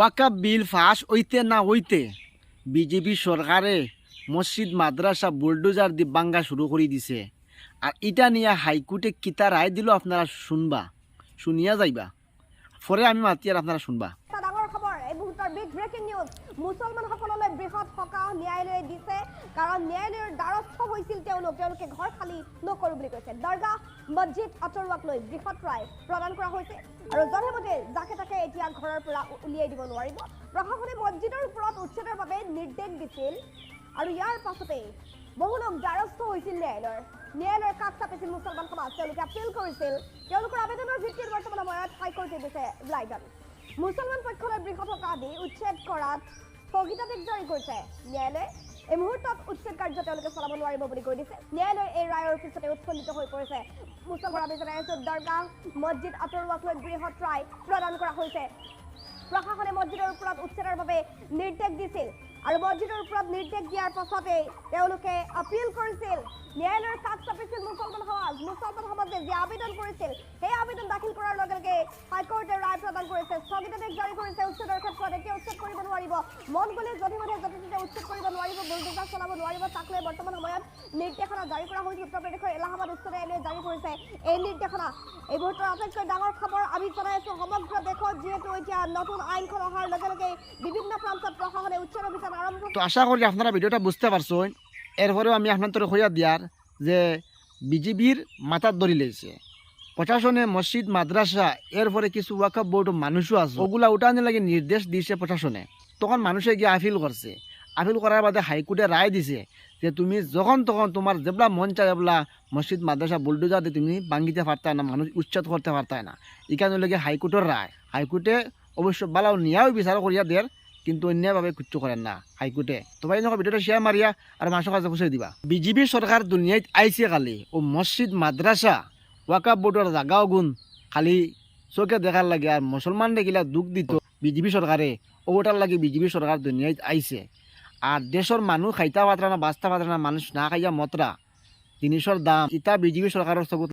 ওয়াকাব বিল ফাঁস হইতে না হইতে বিজেপি সরকারে মসজিদ, মাদ্রাসা, বুলডোজার দি বাঙ্গা শুরু করে দিছে। আর ইটা নিয়ে হাইকোর্টে কিতা রায় দিল আপনারা শুনবা, শুনিয়া যাইবা। পরে আমি মাতি আপনারা শুনবা। বৃহৎ ন্যায়ালয়ে দিছে। দ্বাৰস্থ হৈছিল তেওঁলোক। তেওঁলোকে ঘৰ খালী বুলি কৈছে। দৰগাহ মছজিদ আঁতৰোৱাক লৈ বৃহৎ ৰায় প্ৰদান কৰা হৈছে। আৰু যধে মধে যাকে তাকে পৰা উ- উলিয়াই দিব নোৱাৰিব। প্ৰশাসনে মছজিদৰ ওপৰত উচ্ছেদৰ বাবে নিৰ্দেশ দিছিল। আৰু ইয়াৰ পাছতেই বহু লোক দ্বাৰস্থ হৈছিল ন্যায়ালয়ৰ। ন্যায়ালয়ৰ কাষ চাপিছিল মুছলমান সমাজ। তেওঁলোকে আপিল তেওঁলোকৰ আবেদনৰ ভিত্তিত বৰ্তমান সময়ত হাইকোৰ্টে দিছে ৰায়দান মুছলমান পক্ষলৈ বৃহৎ দি উচ্ছেদ কৰাত স্থগিতাদেশ জাৰি কৰিছে। ন্যায়ালয়ে এই মুহূৰ্তত উচ্ছেদ কাৰ্য তেওঁলোকে চলাব নোৱাৰিব বুলি কৈ দিছে। ন্যায়ালয়ে এই ৰায়ৰ পিছতে উৎফুল্লিত হৈ পৰিছে। মুছলমান আমি জনাইছো দৰগাহ মছজিদ আঁতৰোৱাক লৈ বৃহৎ ৰায় প্ৰদান কৰা হৈছে। প্ৰশাসনে মছজিদৰ ওপৰত উচ্ছেদৰ বাবে নিৰ্দেশ দিছিল আৰু মছজিদৰ ওপৰত নিৰ্দেশ দিয়াৰ পাছতেই তেওঁলোকে আপিল কৰিছিল। ন্যায়ালয়ৰ কাষ চাপিছিল ৰায় কৰিছে স্থগিতাদেশ জাৰি কৰিছে উচ্ছেদৰ ক্ষেত্ৰত এতিয়া উচ্ছেদ কৰিব নোৱাৰিব? মন গ'লে যধে উচ্ছেদ কৰিব নোৱাৰিব বুলডোজাৰ চলাব নোৱাৰিব তাক লৈ সময়ত নিৰ্দেশনা জাৰি কৰা হৈছে। উত্তৰ প্ৰদেশৰ এলাহাবাদ উচ্চ ন্যায়ালয়ে জাৰি কৰিছে। এই নিৰ্দেশনা, এই মুহূৰ্তৰ আটাইতকৈ ডাঙৰ খবৰ আমি জনাই আছো, সমগ্ৰ দেশত যিহেতু এতিয়া নতুন আইনখন অহাৰ লগে লগে বিভিন্ন প্ৰান্তত প্ৰশাসনে উচ্ছেদ অভিযান আৰম্ভ তো আশা করি আপনারা ভিডিওটা বুঝতে পারছেন। এরপরেও আমি আপনাদের হইয়া দিয়ার যে বিজেপির মাথার ধরি লেগেছে। প্রশাসনে মসজিদ, মাদ্রাসা, এরপরে কিছু ওয়াকফ বোর্ড মানুষও আছে। ওগুলা উঠানে লাগে নির্দেশ দিয়েছে প্রশাসনে। তখন মানুষে গিয়ে আপিল করছে। আপিল করার বাদে হাইকোর্টে রায় দিছে যে তুমি যখন তখন তোমার যেবলা মন চায় এবলা মসজিদ, মাদ্রাসা, বুলডোজার তুমি ভাঙ্গিতে পারতায় না, মানুষ উচ্ছেদ করতে পারতায় না। এখানে লাগে হাইকোর্টের রায়। হাইকোর্টে অবশ্য বালাও নিয়াও বিচার করিয়া দেয় কিন্তু অন্যভাবে কিচ্ছু করেন না হাইকোর্টে। তোমার এই ভিডিওটা শেয়ার মারিয়া আর মানুষের কাছে পৌঁছে দিবা। বিজেপি সরকার দুনিয়াত আইছে খালি ও মসজিদ, মাদ্রাসা ওয়াকাব বোর্ডের জাগাও গুণ। খালি চোখে দেখার লাগে আর মুসলমান দেখিলা দুঃখ দিত বিজেপি সরকারে ওটার লাগে বিজেপি সরকার দুনিয়ায় আইছে আর দেশের মানুষ খাইতা পাত্রা না বাস্তা পাত্রা না মানুষ না খাইয়া মতরা জিনিসের দাম, ইটা বিজেপি সরকারের চকুত